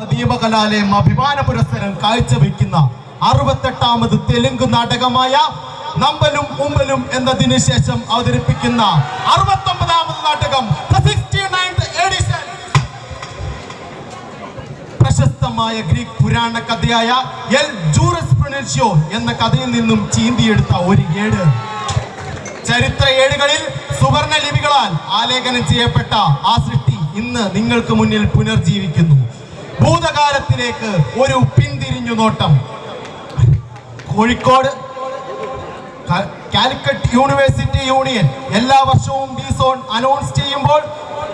ദീപകലാലയം അഭിമാന പുരസ്സരം കാഴ്ചവെക്കുന്ന അറുപത്തെട്ടാമത് തെലുങ്ക് നാടകമായ നമ്പലും ഉമ്പലും എന്നതിന് ശേഷം അവതരിപ്പിക്കുന്ന അറുപത്തൊമ്പതാമത് നാടകം 69th edition. പ്രശസ്തമായ ഗ്രീക്ക് പുരാണ കഥയായ എൽ ജൂറസ് പ്രൊനൻഷ്യോ എന്ന കഥയിൽ നിന്നും ചീന്തിയെടുത്ത ഒരു ഏട് ചരിത്ര ഏടുകളിൽ സുവർണ ലിപികളാൽ ആലേഖനം ചെയ്യപ്പെട്ട ആ സൃഷ്ടി ഇന്ന് നിങ്ങൾക്ക് മുന്നിൽ പുനർജീവിക്കുന്നു ഭൂതകാലത്തിലേക്ക് ഒരു പിന്തിരിഞ്ഞു നോട്ടം. കോഴിക്കോട് കാലിക്കറ്റ് യൂണിവേഴ്സിറ്റി യൂണിയൻ എല്ലാ വർഷവും ബി സോൺ അനൗൺസ് ചെയ്യുമ്പോൾ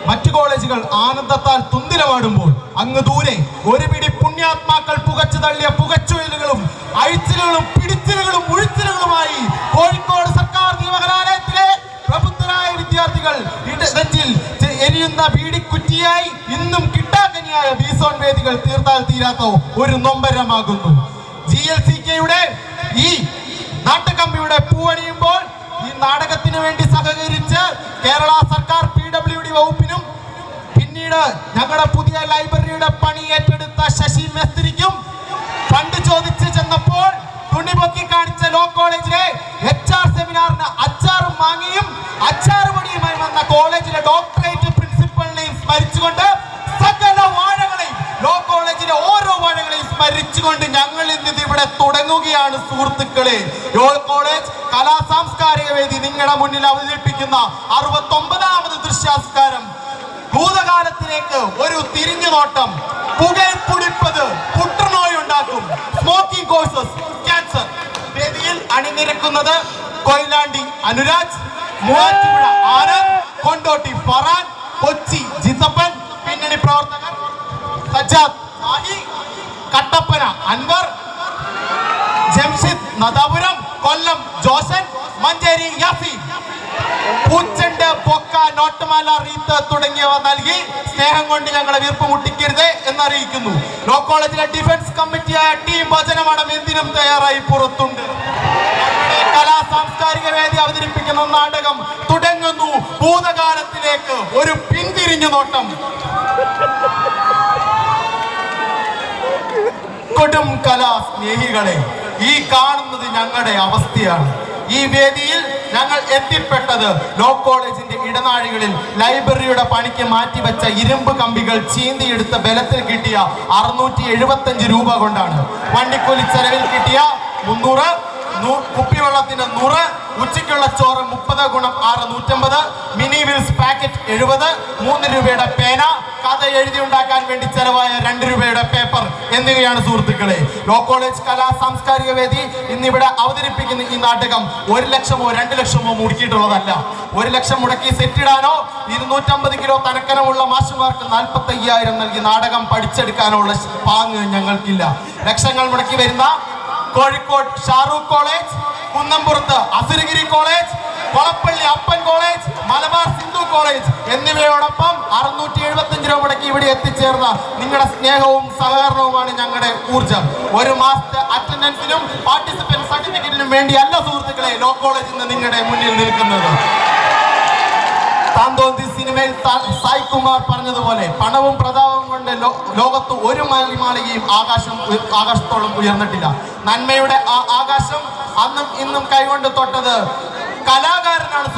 മറ്റു കോളേജുകൾ ആനന്ദത്താൽ തുന്തിരമാടുമ്പോൾ അങ്ങ് ദൂരെ ഒരു പിടി പുണ്യാത്മാക്കൾ പുകച്ചു തള്ളിയ പുകച്ചുഴലുകളും അഴിച്ചിലുകളും പിടിച്ചിലുകളും ഉഴിച്ചിലുകളുമായി കോഴിക്കോട് സർക്കാർ നിയമകലാലയത്തിലെ പ്രബുദ്ധരായ വിദ്യാർത്ഥികൾ എരിയുന്ന ബീഡിക്കുറ്റിയായി ഇന്നും കിട്ടാക്കനിയായ ബീസോൺ വേദികൾ തീർത്താൽ തീരാത്ത ഒരു നൊമ്പരമാകുന്നു. ജി എൽ സി കെയുടെ ഈ നാട്ടുകമ്പിയുടെ പൂവണിയുമ്പോൾ ഈ നാടകത്തിന് വേണ്ടി സഹകരിച്ച് കേരള സർക്കാർ പി ഡബ്ല്യു ഡി വകുപ്പിനും പിന്നീട് ഞങ്ങളുടെ പുതിയ ലൈബ്രറിയുടെ പണി ഏറ്റെടുത്ത ശശി മെസ്ത്രിക്കും ഫണ്ട് ചോദിച്ചു ചെന്നപ്പോൾ തുണിപൊക്കി കാണിച്ച ലോ കോളേജിലെ വാഴകളെയും സ്മരിച്ചുകൊണ്ട് ഞങ്ങൾ ഇന്ന് ഇവിടെ തുടങ്ങുകയാണ് സുഹൃത്തുക്കളെ. യോൾ കോളേജ് കലാ സാംസ്കാരിക വേദി നിങ്ങളുടെ മുന്നിൽ അവതരിപ്പിക്കുന്ന അറുപത്തി ഒമ്പതാമത് ദൃശ്യാസ്കാരം. ഭൂതകാലത്തിലേക്ക് ഒരു തിരിഞ്ഞു നോട്ടം. പുകയിൽ പുടിപ്പത് പുട്ടുനോய் ഉണ്ടാക്കും. സ്മോക്കിംഗ് കോഴ്സസ് ക്യാൻസർ വേദിയിൽ അണിനിരക്കുന്നത് കൊയിലാണ്ടി അനുരാജ്. മൂവാറ്റുപുഴ ആനന്ദ് കൊണ്ടോട്ടി ഫറാൻ നദാപുരം കൊല്ലം ജോസൻ മഞ്ചേരി യാഫി. പൂച്ചണ്ട് പൊക്ക നോട്ടുമാല റീത്ത് തുടങ്ങിയവ നൽകി സ്നേഹം കൊണ്ട് ഞങ്ങളെ വീർപ്പ് മുട്ടിക്കരുത് എന്നറിയിക്കുന്നു. ലോ കോളേജിലെ ഡിഫൻസ് കമ്മിറ്റിയായ ടീം ഭജനമടം എന്തിനും തയ്യാറായി പുറത്തുണ്ട്. കലാ സാംസ്കാരിക വേദി അവതരിപ്പിക്കുന്ന നാടകം തുടങ്ങുന്നു. ഭൂതകാലത്തിലേക്ക് ഒരു പിന്തിരിഞ്ഞു നോട്ടം. കൊടും കലാ സ്നേഹികളെ. ഈ കാണുന്നത് ഞങ്ങളുടെ അവസ്ഥയാണ്. ഈ വേദിയിൽ ഞങ്ങൾ എത്തിപ്പെട്ടത് ലോ കോളേജിന്റെ ഇടനാഴികളിൽ ലൈബ്രറിയുടെ പണിക്ക് മാറ്റിവെച്ച ഇരുമ്പ് കമ്പികൾ ചീന്തിയെടുത്ത ബലത്തിൽ കിട്ടിയ അറുന്നൂറ്റി എഴുപത്തഞ്ച് രൂപ കൊണ്ടാണ്. വണ്ടിക്കൂലി ചെലവിൽ കിട്ടിയ മുന്നൂറ് കുപ്പിവെള്ളത്തിന് നൂറ് ഉച്ചയ്ക്കുള്ള ചോറ് മുപ്പത് ഗുണം ആറ് നൂറ്റമ്പത് മിനി വിൽസ് പാക്കറ്റ് എഴുപത് മൂന്ന് രൂപയുടെ പേന കഥ എഴുതി ഉണ്ടാക്കാൻ വേണ്ടി ചെലവായ രണ്ട് രൂപയുടെ പേപ്പർ എന്നിവയാണ് സുഹൃത്തുക്കളെ. ലോ കോളേജ് കലാ സാംസ്കാരിക വേദി ഇന്നിവിടെ അവതരിപ്പിക്കുന്ന ഈ നാടകം ഒരു ലക്ഷമോ രണ്ട് ലക്ഷമോ മുടക്കിയിട്ടുള്ളതല്ല. ഒരു ലക്ഷം മുടക്കി സെറ്റിടാനോ ഇരുന്നൂറ്റമ്പത് കിലോ തനക്കനമുള്ള മാഷുമാർക്ക് നാൽപ്പത്തി അയ്യായിരം നൽകി നാടകം പഠിച്ചെടുക്കാനുള്ള പാങ്ങ് ഞങ്ങൾക്കില്ല. ലക്ഷങ്ങൾ മുടക്കി വരുന്ന Kozhikode Shahrukh college കുന്നംപുറത്ത് Asuragiri college Kolappally Appan college Malabar Sindhu college എന്നിവയോടൊപ്പം അറുന്നൂറ്റി എഴുപത്തഞ്ച് രൂപ മുടക്കി ഇവിടെ എത്തിച്ചേർന്ന നിങ്ങളുടെ സ്നേഹവും സഹകരണവുമാണ് ഞങ്ങളുടെ ഊർജം ഒരു മാസത്തെ അറ്റൻഡൻസിനും പാർട്ടിസിപ്പന്റ് സർട്ടിഫിക്കറ്റിനും വേണ്ടിയല്ല സുഹൃത്തുക്കളെ ലോ കോളേജിൽ നിന്ന് നിങ്ങളുടെ മുന്നിൽ നിൽക്കുന്നത്. താന്തോന്തി സിനിമയിൽ സായി കുമാർ പറഞ്ഞതുപോലെ പണവും പ്രതാപവും കൊണ്ട് ലോകത്ത് ഒരു മലിമാളികയും ആകാശം ആകാശത്തോളം ഉയർന്നിട്ടില്ല. നന്മയുടെ ആ ആകാശം അന്നും ഇന്നും കൈകൊണ്ട് തൊട്ടത്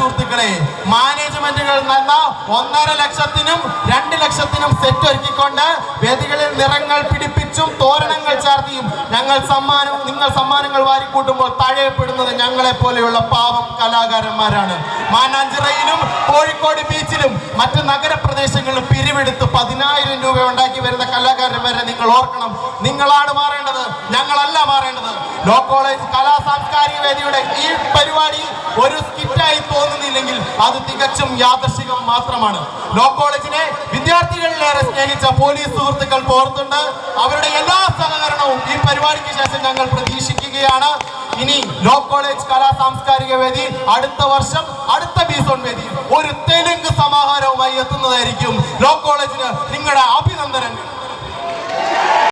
സുഹൃത്തുക്കളെ മാനേജ്മെന്റുകൾ നൽകുന്ന ഒന്നര ലക്ഷത്തിനും രണ്ട് ലക്ഷത്തിനും സെറ്റ് ഒരുക്കിക്കൊണ്ട് വേദികളിൽ നിറങ്ങൾ പിടിപ്പിച്ചും തോരണങ്ങൾ ചാർത്തിയും ഞങ്ങൾ സമ്മാനം നിങ്ങൾ സമ്മാനങ്ങൾ വാരിക്കൂട്ടുമ്പോൾ തഴയപ്പെടുന്നത് ഞങ്ങളെ പോലെയുള്ള പാവം കലാകാരന്മാരാണ്. മാനാഞ്ചിറയിലും കോഴിക്കോട് ബീച്ചിലും മറ്റ് നഗരപ്രദേശങ്ങളിലും പിരിവെടുത്ത് പതിനായിരം രൂപ ഉണ്ടാക്കി വരുന്ന കലാകാരന്മാരെ നിങ്ങൾ ഓർക്കണം. നിങ്ങളാണ് മാറേണ്ടത്. ഞങ്ങളല്ല മാറേണ്ടത്. ലോ കോളേജ് കലാ സാംസ്കാരിക വേദിയുടെ ഈ പരിപാടി ഒരു സ്കിറ്റായി തോന്നുന്നില്ലെങ്കിൽ അത് തികച്ചും യാദർശികം മാത്രമാണ്. ലോ കോളേജിനെ വിദ്യാർത്ഥികളിലേറെ സ്നേഹിച്ച പോലീസ് സുഹൃത്തുക്കൾ പോർത്തുണ്ട്. അവരുടെ എല്ലാ പരിപാടിക്ക് ശേഷം ഞങ്ങൾ പ്രതീക്ഷിക്കുകയാണ്. ഇനി ലോ കോളേജ് കലാ സാംസ്കാരിക വേദി അടുത്ത വർഷം അടുത്ത ബീസോൺ വേദി. ഒരു തെലുങ്ക് സമാഹാരവുമായി എത്തുന്നതായിരിക്കും ലോ കോളേജിന് നിങ്ങളുടെ അഭിനന്ദനങ്ങൾ.